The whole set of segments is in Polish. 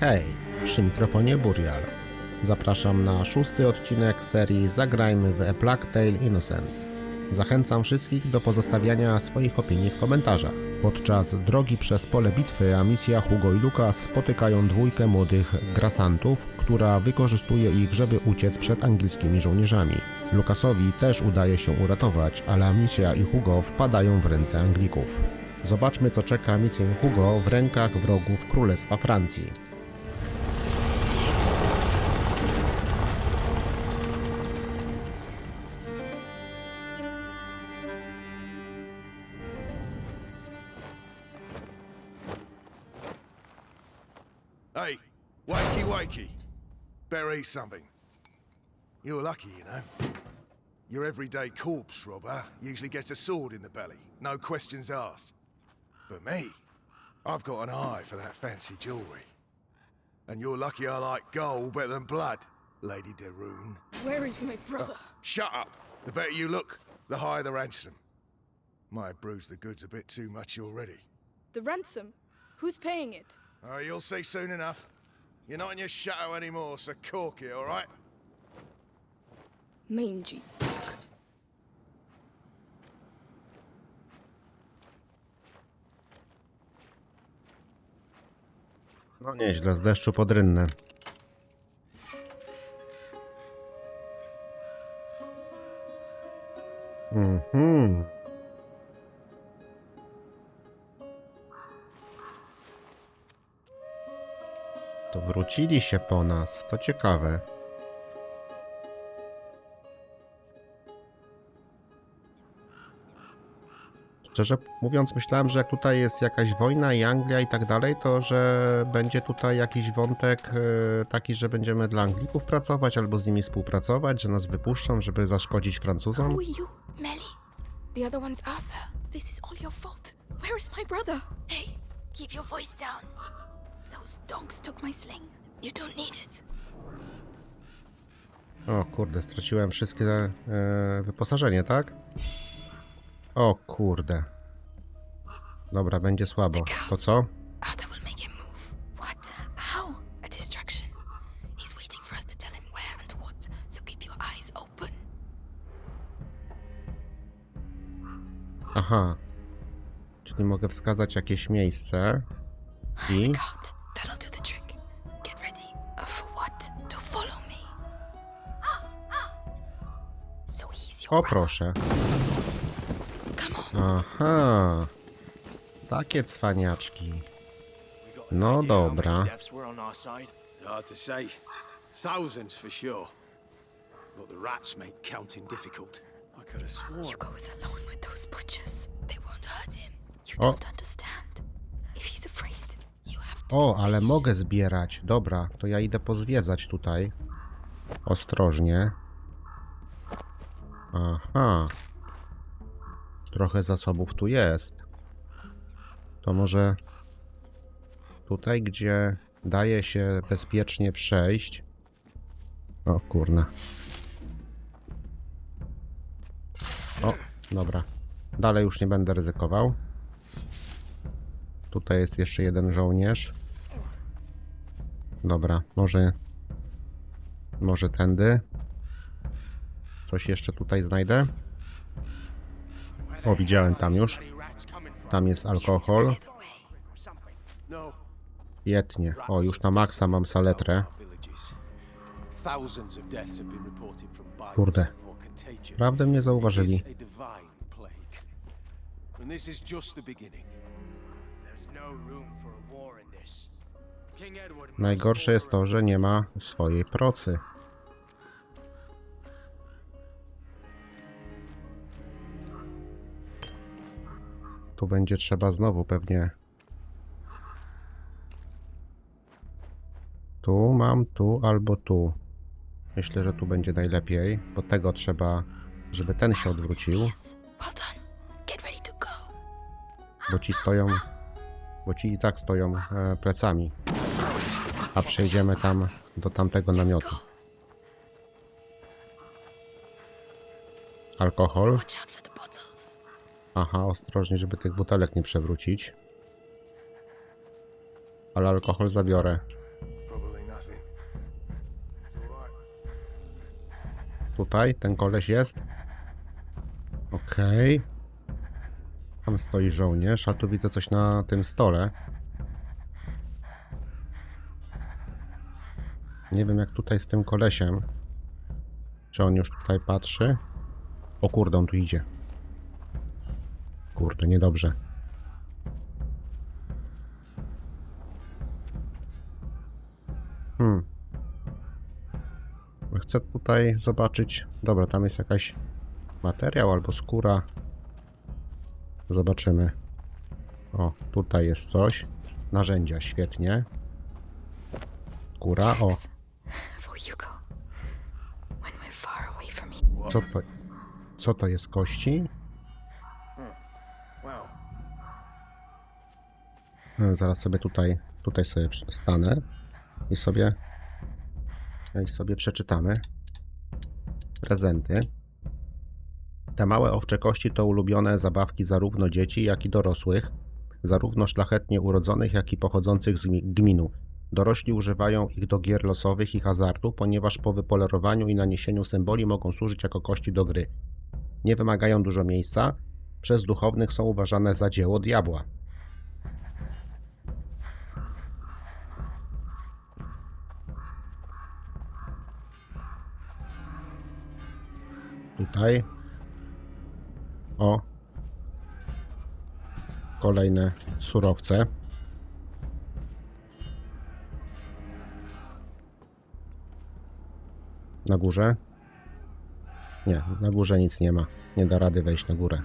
Hej, przy mikrofonie Burial. Zapraszam na szósty odcinek serii Zagrajmy w A Plague Tale Innocence. Zachęcam wszystkich do pozostawiania swoich opinii w komentarzach. Podczas drogi przez pole bitwy Amicia Hugo i Lucas spotykają dwójkę młodych grasantów, która wykorzystuje ich, żeby uciec przed angielskimi żołnierzami. Lucasowi też udaje się uratować, ale Amicia i Hugo wpadają w ręce Anglików. Zobaczmy co czeka Amicję Hugo w rękach wrogów Królestwa Francji. Wakey wakey. Eat something. You're lucky, you know. Your everyday corpse robber usually gets a sword in the belly, no questions asked. But me, I've got an eye for that fancy jewellery. And you're lucky I like gold better than blood, Lady Deroon. Where is my uh, brother? Shut up! The better you look, the higher the ransom. Might have bruised the goods a bit too much already. The ransom? Who's paying it? Oh, you'll see soon enough. You're not in your shadow anymore, so cork it, all right? Mangy. No nieźle, z deszczu pod rynnę. To wrócili się po nas. To ciekawe. Szczerze mówiąc, myślałem, że jak tutaj jest jakaś wojna i Anglia i tak dalej, to że będzie tutaj jakiś wątek e, taki, że będziemy dla Anglików pracować albo z nimi współpracować, że nas wypuszczą, żeby zaszkodzić Francuzom. Who are you? Melly. The other one's Arthur. This is all your fault. Where is my brother? Hey, keep your voice down. Those dogs took my sling. You don't need it. O kurde, straciłem wszystkie e, wyposażenie, tak? O kurde. Dobra, będzie słabo. To co? Arthur will make him move. What? How? A distraction. He's waiting for us to tell him where and what, so keep your eyes open. Aha. Czyli mogę wskazać jakieś miejsce. I. O proszę. Aha. Takie cwaniaczki. No dobra. Hard to say. Thousands for sure. But the rats make counting difficult. I could have sworn. Hugo is alone with those butchers. They won't hurt him. You Oh. don't understand. If he's afraid, you have to. O, ale mogę zbierać. Dobra, to ja idę pozwiedzać tutaj. Ostrożnie. Aha. Trochę zasobów tu jest. To może tutaj, gdzie daje się bezpiecznie przejść. O kurna. O, dobra. Dalej już nie będę ryzykował. Tutaj jest jeszcze jeden żołnierz. Dobra, może. Może tędy. Coś jeszcze tutaj znajdę. O, widziałem tam już. Tam jest alkohol. Świetnie. O, już na maksa mam saletrę. Kurde. Prawdę mnie zauważyli. Najgorsze jest to, że nie ma swojej procy. Tu będzie trzeba znowu pewnie. Tu mam, tu albo tu. Myślę, że tu będzie najlepiej, bo tego trzeba, żeby ten się odwrócił, bo ci stoją, bo ci i tak stoją e, plecami. A przejdziemy tam do tamtego namiotu. Alkohol. Watch out for the bottles. Aha, ostrożnie, żeby tych butelek nie przewrócić. Ale alkohol zabiorę. Tutaj ten koleś jest. Okej. Tam stoi żołnierz, a tu widzę coś na tym stole. Nie wiem jak tutaj z tym kolesiem. Czy on już tutaj patrzy? O kurde, on tu idzie. Kurde, niedobrze. Hmm. Chcę tutaj zobaczyć. Dobra, tam jest jakaś materiał albo skóra. Zobaczymy. O, tutaj jest coś. Narzędzia, świetnie. Skóra, o, co to, co to jest kości? Zaraz sobie tutaj, tutaj sobie stanę i sobie, i sobie przeczytamy. Prezenty. Te małe owcze kości to ulubione zabawki zarówno dzieci, jak i dorosłych, zarówno szlachetnie urodzonych, jak i pochodzących z gmi- gminu. Dorośli używają ich do gier losowych i hazardu, ponieważ po wypolerowaniu i naniesieniu symboli mogą służyć jako kości do gry. Nie wymagają dużo miejsca, przez duchownych są uważane za dzieło diabła. Tutaj. O. Kolejne surowce. Na górze? Nie, na górze nic nie ma. Nie da rady wejść na górę.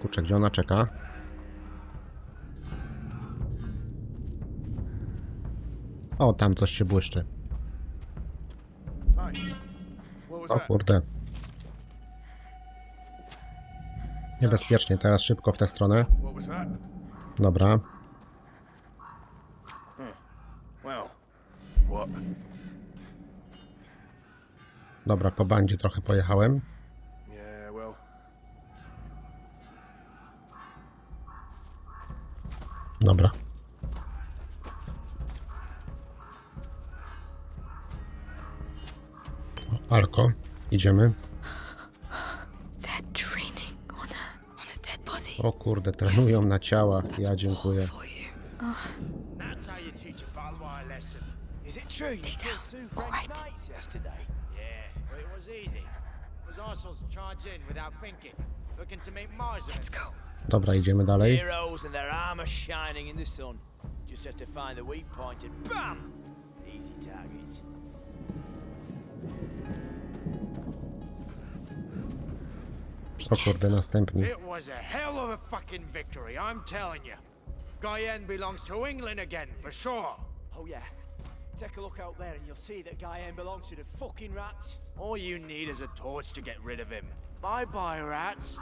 Kurczę, gdzie ona czeka? O, tam coś się błyszczy. O kurde. Niebezpiecznie, teraz szybko w tę stronę. Dobra. Dobra, po bandzie trochę pojechałem. Dobra. Body. O kurde, trenują na ciałach. Ja dziękuję. Is it true? Stay you killed down. two All French right. knights yesterday. Yeah, well, it was easy. It was Arsenal's charge in without thinking, looking to make Mars of Let's it. go. Dobra, idziemy dalej. Heroes and their armor shining in the sun. Just have to find the weak point and BAM! Easy targets. O kurde, następni. It was a hell of a fucking victory, I'm telling you. Guyenne belongs to England again, for sure. Oh yeah. Take a look out there and you'll see that Guyenne belongs to the fucking rats. All you need is a torch to get rid of him. Bye bye, rats.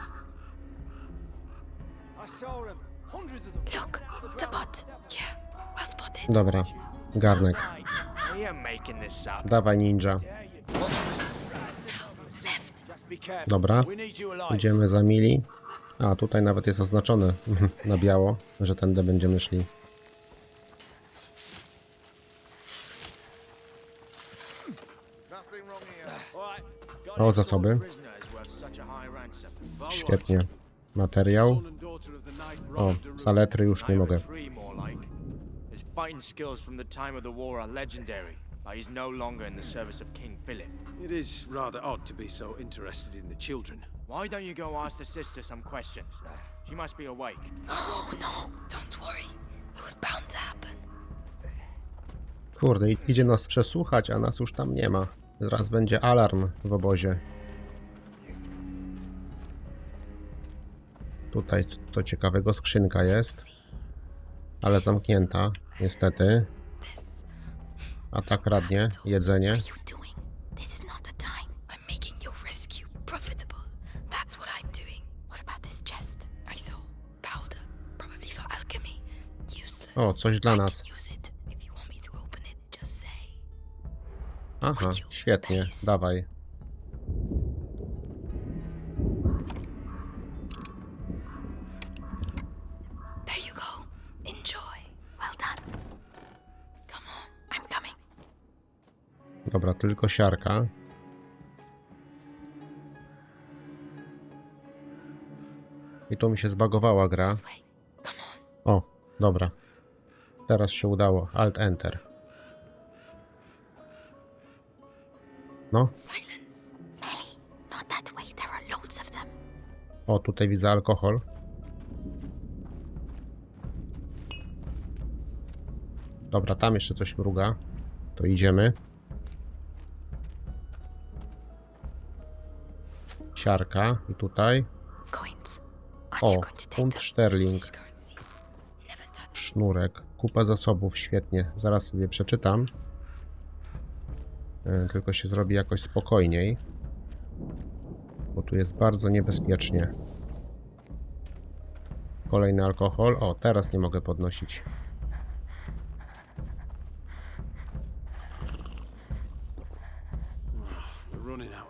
I saw them. Hundreds of them. Look, the bot. Yeah, well spotted. Dobra, garnek. Dawaj ninja. Yeah, you Left. just be careful. Dobra, idziemy za mili. A, tutaj nawet jest oznaczone na biało, że tędy będziemy szli. O, zasoby. Świetnie. Materiał. O, saletry już nie mogę. But he's no longer in the service of King Philip. It is rather odd to be so interested in the children. Why don't you go ask the sister some questions? She must be awake. Oh no, don't worry. It was bound to happen. Kurde, idzie nas przesłuchać, a nas już tam nie ma. Zaraz będzie alarm w obozie. Tutaj co ciekawego skrzynka jest, ale zamknięta, niestety. A tak radnie, jedzenie. What are you doing? This is not tylko siarka. I tu mi się zbagowała gra. O, dobra. Teraz się udało. Alt Enter. No, o, tutaj widzę alkohol. Dobra, tam jeszcze coś mruga. To idziemy. Siarka i tutaj. O, funt it. Sznurek. Kupa zasobów, świetnie. Zaraz sobie przeczytam. E, Tylko się zrobi jakoś spokojniej. Bo tu jest bardzo niebezpiecznie. Kolejny alkohol. O, teraz nie mogę podnosić. We're running out of bread.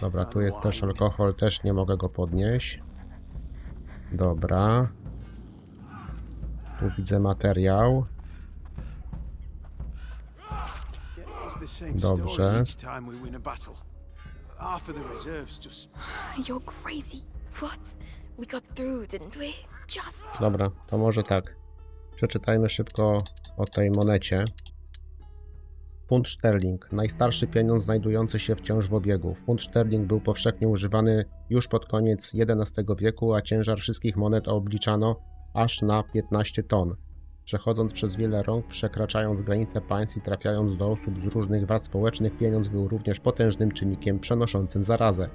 Dobra, tu jest też alkohol, też nie mogę go podnieść. Dobra. Tu widzę materiał. Dobrze. You're crazy. What? We got through, didn't we? Just. Dobra, to może tak. Przeczytajmy szybko o tej monecie. Funt szterling, najstarszy pieniądz znajdujący się wciąż w obiegu. Funt szterling był powszechnie używany już pod koniec XI wieku, a ciężar wszystkich monet obliczano aż na 15 ton. Przechodząc przez wiele rąk, przekraczając granice państw i trafiając do osób z różnych warstw społecznych, pieniądz był również potężnym czynnikiem przenoszącym zarazę.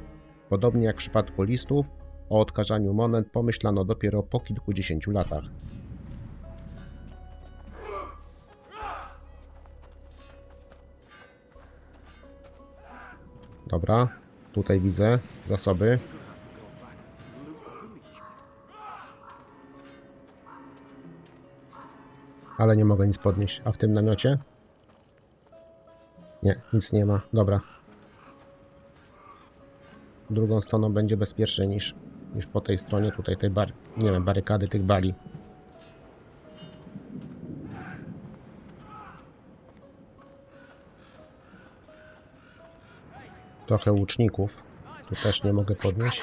Podobnie jak w przypadku listów, o odkażaniu monet pomyślano dopiero po kilkudziesięciu latach. Dobra, tutaj widzę zasoby. Ale nie mogę nic podnieść. A w tym namiocie? Nie, nic nie ma. Dobra. Drugą stroną będzie bezpieczniej niż, niż po tej stronie tutaj tej bar... Nie wiem, barykady tych bali. Trochę łuczników. Tu też nie mogę podnieść.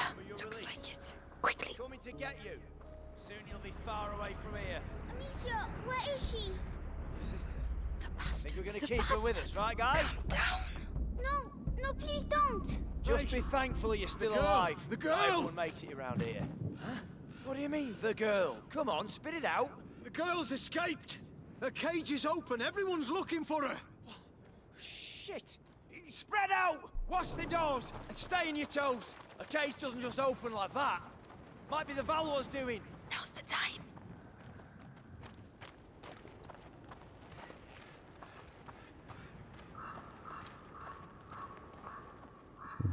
The we're gonna the keep her with us, right, guys? Down. No, no, please don't. Just be thankful you're still girl, alive. the girl. Everyone makes it around here. Huh? What do you mean, the girl? Come on, spit it out. The girl's escaped. Her cage is open. Everyone's looking for her. Shit! Spread out! Watch the doors and stay on your toes. A cage doesn't just open like that. Might be the Valor's doing. Now's the time.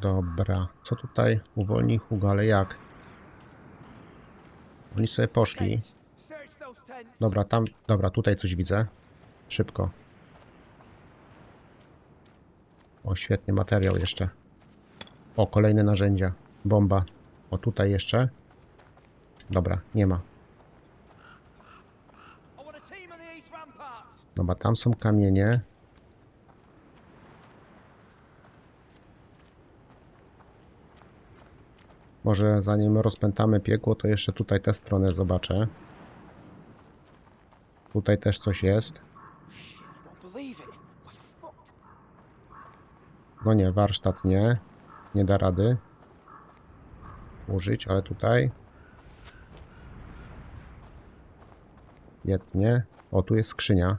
Dobra. Co tutaj? Uwolnij Hugo, ale jak? Oni sobie poszli. Dobra, tam. Dobra, tutaj coś widzę. Szybko. O, świetnie, materiał jeszcze. O, kolejne narzędzia. Bomba. O, tutaj jeszcze. Dobra, nie ma. Dobra, tam są kamienie. Może zanim rozpętamy piekło, to jeszcze tutaj tę stronę zobaczę. Tutaj też coś jest. Won't believe it. We're fucked. No nie, warsztat nie. Nie da rady użyć, ale tutaj. Jednie. O, tu jest skrzynia,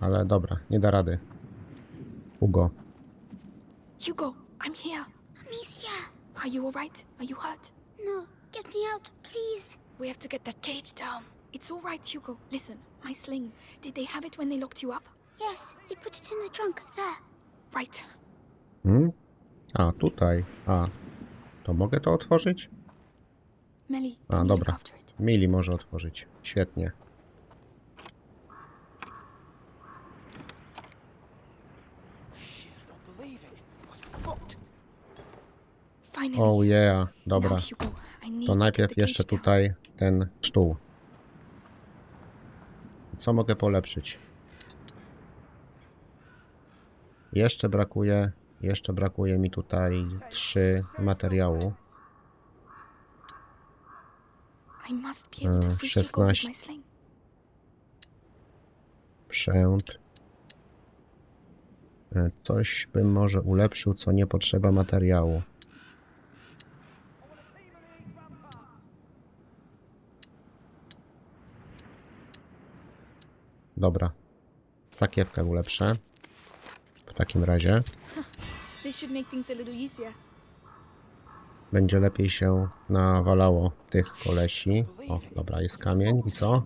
ale dobra, nie da rady. Hugo. Hugo, I'm here. Amicia, Are you alright? Are you hurt? no, get me out, please. We have to get that cage down. It's all right, Hugo. Listen, my sling. Did they have it when they locked you up? Yes, they put it in the trunk, there. Right. Hmm? A, tutaj. A, to mogę to otworzyć? Melly, A, can you look dobra. after it? Mili może otworzyć. Świetnie. Don't believe it. We're fucked. Finally. Oh yeah, Now, dobra. Hugo, I need To to najpierw the jeszcze cage down. tutaj ten stół. Co mogę polepszyć? Jeszcze brakuje, jeszcze brakuje mi tutaj trzy materiału. I must be able to E, free Hugo with 16. my sling. Sprzęt. E, Coś bym może ulepszył, co nie potrzeba materiału. Dobra. Sakiewkę ulepszę. W takim razie będzie lepiej się nawalało tych kolesi. O, dobra, jest kamień. I co?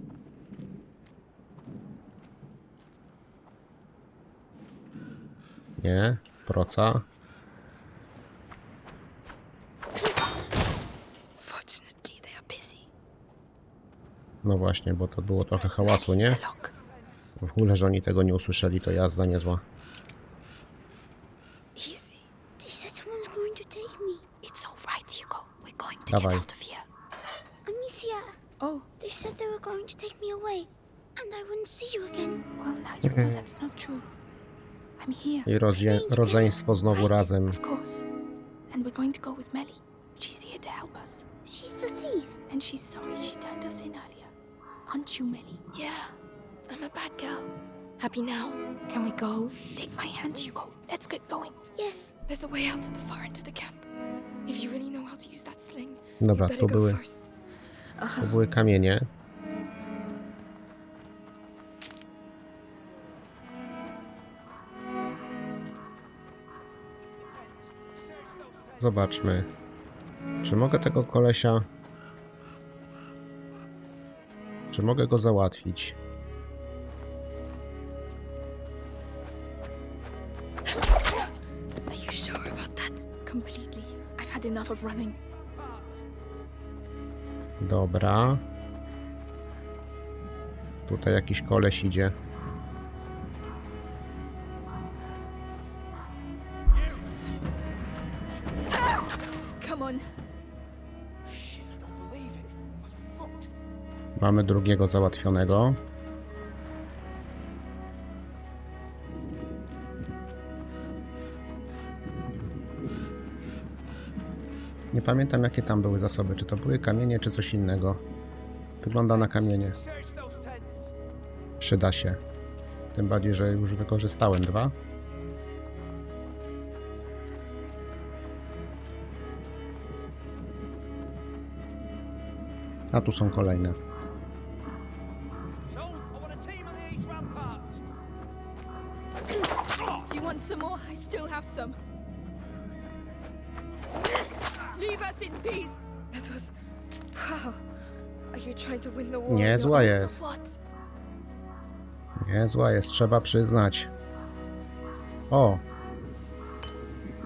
Nie, proca. No właśnie, bo to było trochę hałasu, nie? W ogóle, że oni tego nie usłyszeli, to jazda niezła. Easy. They said someone's going to take me. It's all right, Hugo. We're going to Dawaj. get out of here. Amicia, Oh, they said they were going to take me away. And I wouldn't see you again. well, now you know that's not true. I'm here. I rodzie, rodzeństwo znowu razem. Of course. And we're going to go with Melly. She's here to help us. She's the thief. And she's sorry she turned us in earlier. Aren't you, Melly? Yeah. I'm a bad girl. Happy now? Can we go? Take my hand, Hugo. Let's get going. Yes. There's a way out at the far end of the camp. If you really know how to use that sling, Dobra, you better to go były, first. to były kamienie. Zobaczmy. Czy mogę tego kolesia... Czy mogę go załatwić? Enough of running. Dobra. Tutaj jakiś koleś idzie. Come on. Mamy drugiego załatwionego. Nie pamiętam jakie tam były zasoby, czy to były kamienie, czy coś innego. Wygląda na kamienie. Przyda się. Tym bardziej, że już wykorzystałem dwa. A tu są kolejne. Niezła jest. Niezła jest, trzeba przyznać. O!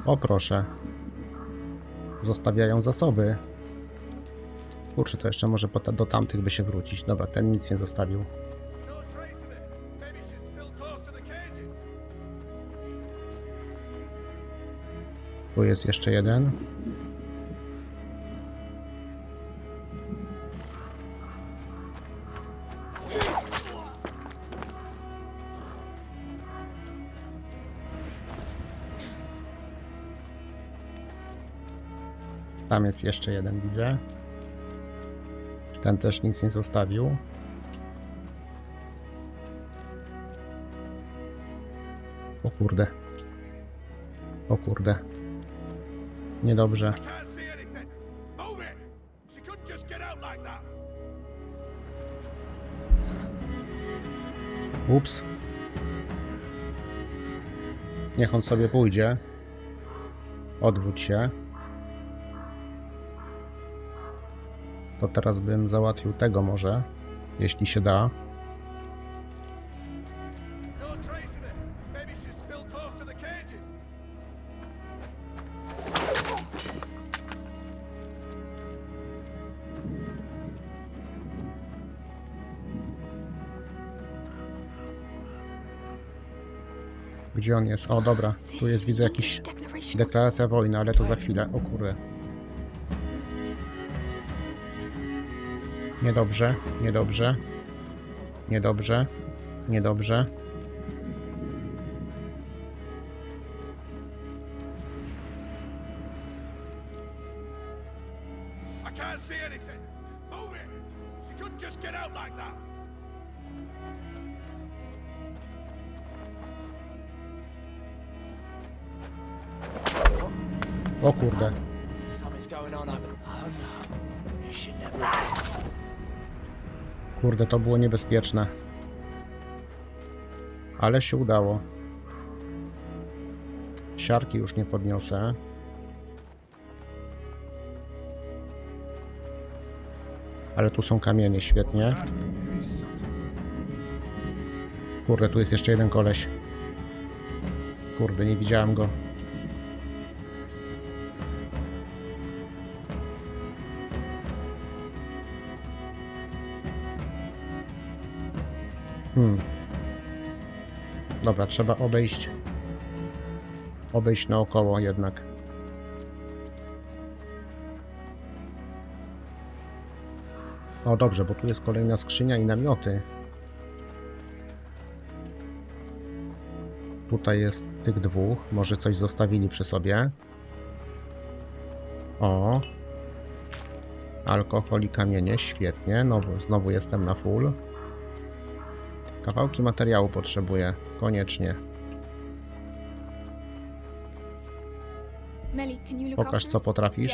O proszę. Zostawiają zasoby. Kurczę, to jeszcze może do tamtych by się wrócić. Dobra, ten nic nie zostawił. Tu jest jeszcze jeden. Tam jest jeszcze jeden, widzę. Ten też nic nie zostawił. O kurde. O kurde. Niedobrze. Ups. Niech on sobie pójdzie. Odwróć się. To teraz bym załatwił tego może, jeśli się da. Gdzie on jest? O, dobra. Tu jest, widzę, jakiś deklaracja wojny, ale to za chwilę. O kurde. Niedobrze, niedobrze. Niedobrze. Niedobrze. Kurde, to było niebezpieczne. Ale się udało. Siarki już nie podniosę. Ale tu są kamienie, świetnie. Kurde, tu jest jeszcze jeden koleś. Kurde, nie widziałem go. Hmm. Dobra, trzeba obejść. Obejść naokoło jednak. O dobrze, bo tu jest kolejna skrzynia i namioty. Tutaj jest tych dwóch. Może coś zostawili przy sobie. O. Alkohol i kamienie, świetnie. No, znowu jestem na full. Kawałki materiału potrzebuję, koniecznie. Pokaż co potrafisz.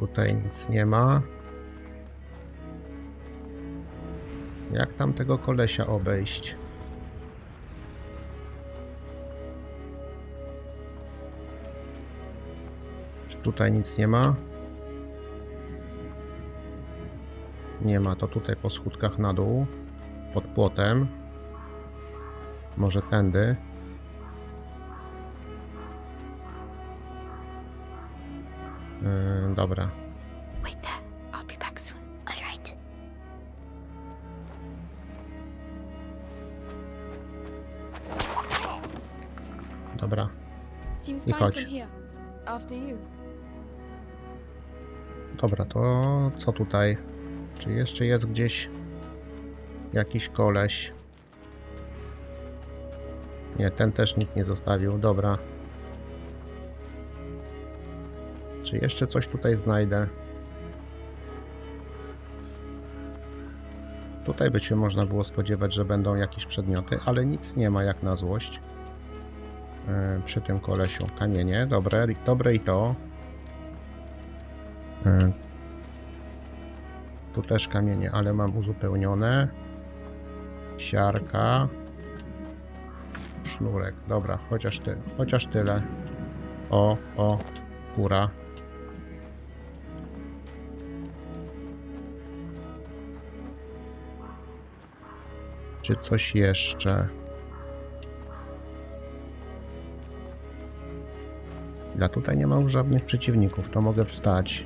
Tutaj nic nie ma. Jak tam tego kolesia obejść? Czy tutaj nic nie ma? Nie ma, to tutaj po schódkach na dół. Pod płotem. Może tędy. Dobra. I chodź. Dobra, to co tutaj? Czy jeszcze jest gdzieś jakiś koleś? Nie, ten też nic nie zostawił. Dobra. Czy jeszcze coś tutaj znajdę? Tutaj by się można było spodziewać, że będą jakieś przedmioty, ale nic nie ma jak na złość. E, przy tym kolesiu. Kamienie, dobre, dobre i to. E, tu też kamienie, ale mam uzupełnione. Siarka. Sznurek. Dobra, chociaż, ty, chociaż tyle. O, o, góra. Czy coś jeszcze? Ja tutaj nie mam żadnych przeciwników, to mogę wstać.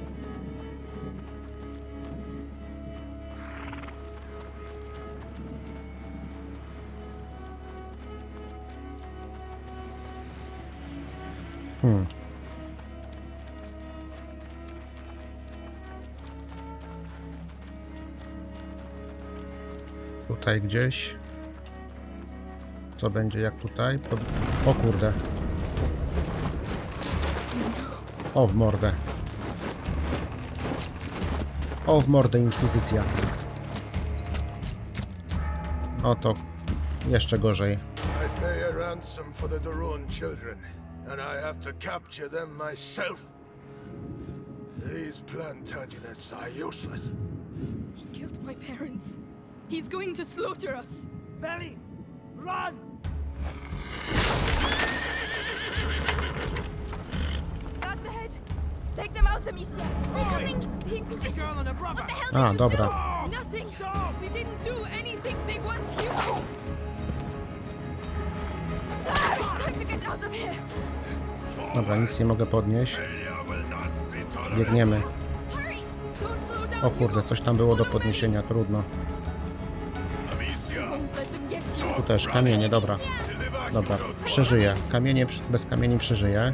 Hmm. Tutaj gdzieś. Co będzie jak tutaj? Pod... O kurde. O w mordę. O w mordę inkwizycja. O to jeszcze gorzej. I pay a ransom for the Daron children, and I have to capture them myself. These Plantagenets are useless. He killed my parents. He's going to slaughter us. Melly, run! Take them out, Amicia. The The Inquisition. girl and her brother! What the hell Ah, did you dobra. do? Nothing. Stop! We didn't do anything. They want you. Ah, it's time to get out of here. Dobra, nic nie mogę podnieść. Biegniemy. Hurry! Don't slow down. O kurde, coś tam było do podniesienia, trudno. Won't let them get you. Tu też kamienie, dobra. Dobra, przeżyję. Kamienie, bez kamieni przeżyję.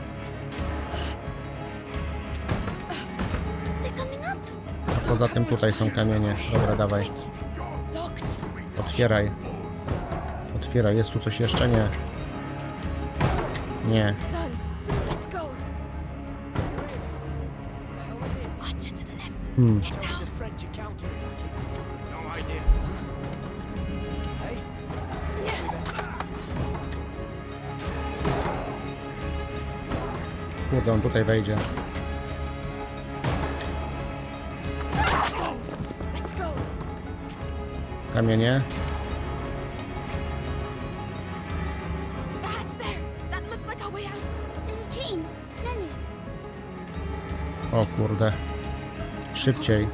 Poza tym tutaj są kamienie. Dobra, dawaj. Otwieraj. Otwieraj, jest tu coś jeszcze? Nie. Nie. Hmm. Kurde, on tutaj wejdzie. Melly. O kurde. Szybciej,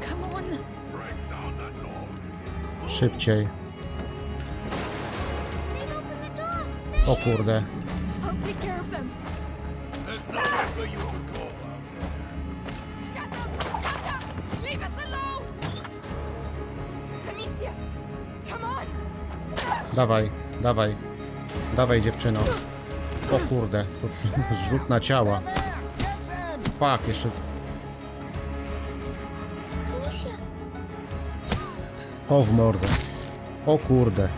szybciej. O kurde. I'll take care of them. There's nowhere for you to go Dawaj, dawaj. Dawaj dziewczyno. O kurde. Zrzut na ciała. Fuck, jeszcze... O w mordę. O kurde.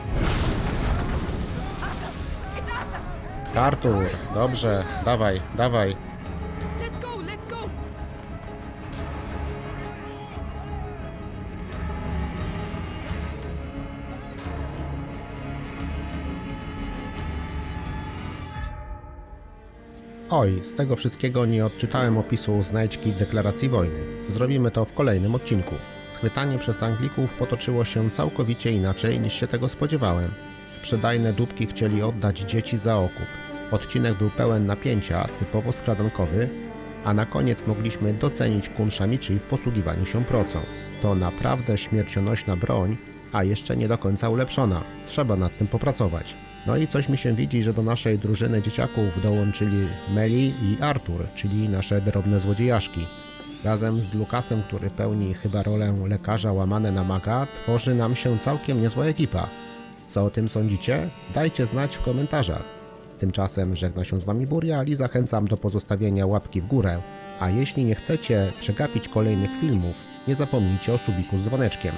Artur, dobrze. Dawaj, dawaj. Oj, z tego wszystkiego nie odczytałem opisu znajdźki deklaracji wojny. Zrobimy to w kolejnym odcinku. Chwytanie przez Anglików potoczyło się całkowicie inaczej niż się tego spodziewałem. Sprzedajne dupki chcieli oddać dzieci za okup. Odcinek był pełen napięcia, typowo skradankowy, a na koniec mogliśmy docenić kunszamici w posługiwaniu się procą. To naprawdę śmiercionośna broń, a jeszcze nie do końca ulepszona. Trzeba nad tym popracować. No i coś mi się widzi, że do naszej drużyny dzieciaków dołączyli Meli i Artur, czyli nasze drobne złodziejaszki. Razem z Lukasem, który pełni chyba rolę lekarza łamane na maga, tworzy nam się całkiem niezła ekipa. Co o tym sądzicie? Dajcie znać w komentarzach. Tymczasem żegna się z Wami Burial i zachęcam do pozostawienia łapki w górę. A jeśli nie chcecie przegapić kolejnych filmów, nie zapomnijcie o subiku z dzwoneczkiem.